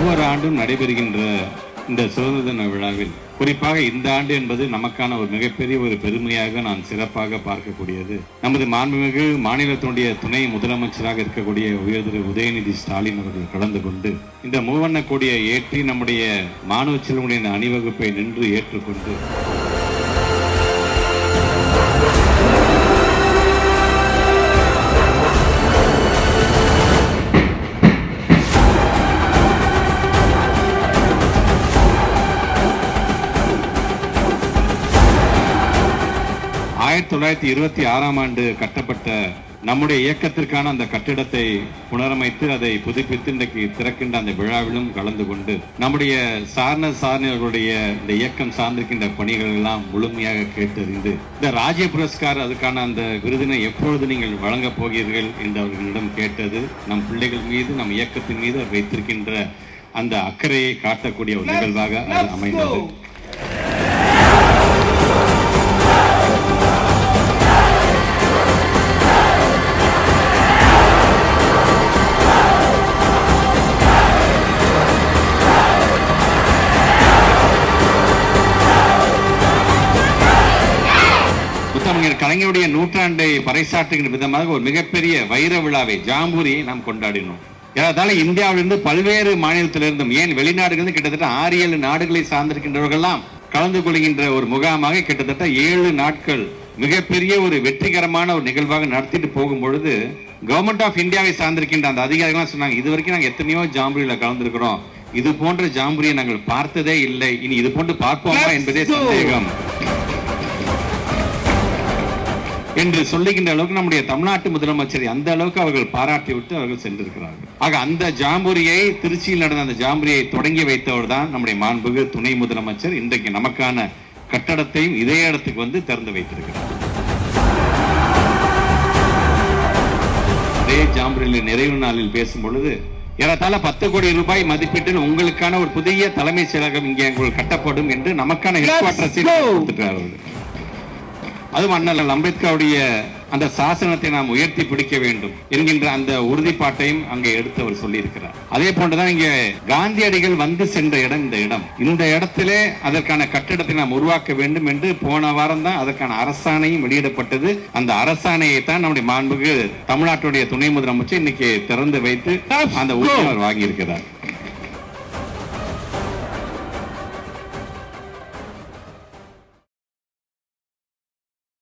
ஒவ்வொரு ஆண்டும் நடைபெறுகின்ற இந்த சுதந்திர தின விழாவில் குறிப்பாக இந்த ஆண்டு என்பது நமக்கான ஒரு மிகப்பெரிய ஒரு பெருமையாக நான் சிறப்பாக பார்க்கக்கூடியது. நமது மாண்புமிகு மாநிலத்தினுடைய துணை முதலமைச்சராக இருக்கக்கூடிய உயர்திரு உதயநிதி ஸ்டாலின் அவர்கள் கலந்து கொண்டு இந்த மூவண்ண கொடியை ஏற்றி நம்முடைய மாணவ செல்வனின் அணிவகுப்பை நின்று ஏற்றுக்கொண்டு ஆயிரத்தி தொள்ளாயிரத்தி இருபத்தி ஆறாம் ஆண்டு கட்டப்பட்ட நம்முடைய இயக்கத்திற்கான அந்த கட்டிடத்தை புனரமைத்து அதை புதுப்பித்து இன்றைக்கு திறக்கின்ற அந்த விழாவிலும் கலந்து கொண்டு நம்முடைய சார்ந்த சார்ந்தவர்களுடைய இந்த இயக்கம் சார்ந்திருக்கின்ற பணிகள் எல்லாம் முழுமையாக கேட்டறிந்து இந்த ராஜ்ய புரஸ்கார் அதுக்கான அந்த விருதினை எப்பொழுது நீங்கள் வழங்கப் போகிறீர்கள் என்று அவர்களிடம் கேட்டது நம் பிள்ளைகள் மீது நம் இயக்கத்தின் மீது வைத்திருக்கின்ற அந்த அக்கறையை காட்டக்கூடிய ஒரு நிகழ்வாக அது அமைந்தது. அறிஞர் கலைஞருடைய நூற்றாண்டை பறைசாற்றுகின்ற விதமாக ஒரு மிகப்பெரிய வைர விழாவை ஜாம்பூரியை நாம் கொண்டாடினோம். ஏறத்தாழ இந்தியாவிலிருந்து பல்வேறு மாநிலத்திலிருந்தும் ஏன் வெளிநாடுகளிலிருந்து கிட்டத்தட்ட ஆறு ஏழு நாடுகளை சார்ந்திருக்கின்றவர்கள்லாம் கலந்து கொள்கின்ற ஒரு முகாமாக கிட்டத்தட்ட ஏழு நாட்கள் மிகப்பெரிய ஒரு வெற்றிகரமான ஒரு நிகழ்வாக நடத்திட்டு போகும் பொழுது கவர்மெண்ட் ஆஃப் இந்தியாவை சார்ந்திருக்கின்ற அந்த அதிகாரிகள்லாம் சொன்னாங்க இது வரைக்கும் நாங்கள் எத்தனையோ ஜாம்பூரியில கலந்துருக்கிறோம். இது போன்ற ஜாம்பூரியை நாங்கள் பார்த்ததே இல்லை. இனி இது போன்று பார்ப்போமா? என்பதே சந்தேகம். என்று சொல்லுகின்ற அளவுக்கு நம்முடைய தமிழ்நாட்டு முதலமைச்சரை அந்த அளவுக்கு அவர்கள் பாராட்டி விட்டு அவர்கள் சென்றிருக்கிறார்கள். ஆக அந்த ஜாம்பூரியை திருச்சியில் நடந்த அந்த ஜாம்பூரியை தொடங்கி வைத்தவர் தான் நம்முடைய மாண்புகு துணை முதலமைச்சர். இன்றைக்கு நமக்கான கட்டடத்தையும் இதே இடத்துக்கு வந்து திறந்து வைத்திருக்கிறார். அதே ஜாம்பூரியில் நிறைவு நாளில் பேசும் பொழுது ஏறத்தாழ பத்து கோடி ரூபாய் மதிப்பீட்டில் உங்களுக்கான ஒரு புதிய தலைமைச் செயலகம் இங்கே கட்டப்படும் என்று நமக்கான ஹெட் குவார்டர்ஸில் கொடுத்துட்டார் அவர்கள் அதுவும் அண்ணல் அம்பேத்கருடைய அந்த சாசனத்தை நாம் உயர்த்தி பிடிக்க வேண்டும் என்கின்ற அந்த உறுதிப்பாட்டையும் அங்கே எடுத்து அவர் சொல்லியிருக்கிறார். அதே போன்றுதான் இங்கே காந்தியடிகள் வந்து சென்ற இடம் இந்த இடம். இந்த இடத்திலே அதற்கான கட்டிடத்தை நாம் உருவாக்க வேண்டும் என்று போன வாரம் தான் அதற்கான அரசாணையும் வெளியிடப்பட்டது. அந்த அரசாணையை தான் நம்முடைய மாண்புக்கு தமிழ்நாட்டுடைய துணை முதலமைச்சர் இன்னைக்கு திறந்து வைத்து அந்த உரிமை அவர் வாங்கியிருக்கிறார்.